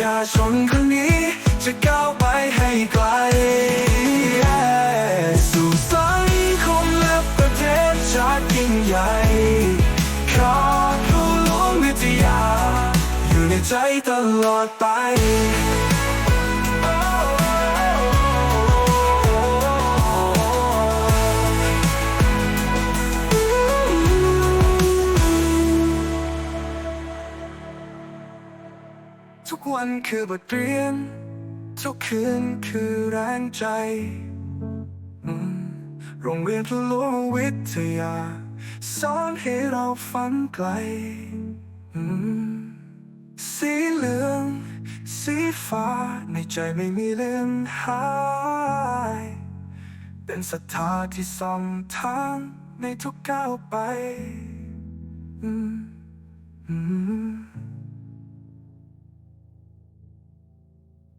ญาชนคนนี้ จะก้าวไปให้ไกล สู่สังคมและประเทศชาติยิ่งใหญ่ขอผู้หลวงวิทยา อยู่ในใจตลอดไป ทุกวันคือบทเรียน ทุกคืนคือแรงใจ โรงเรียนพลวงวิทยา สอนให้เราฝันไกล สีเหลือง สีฟ้า ในใจไม่มีเลือนหาย เป็นศรัทธาที่ส่องทางในทุกก้าวไป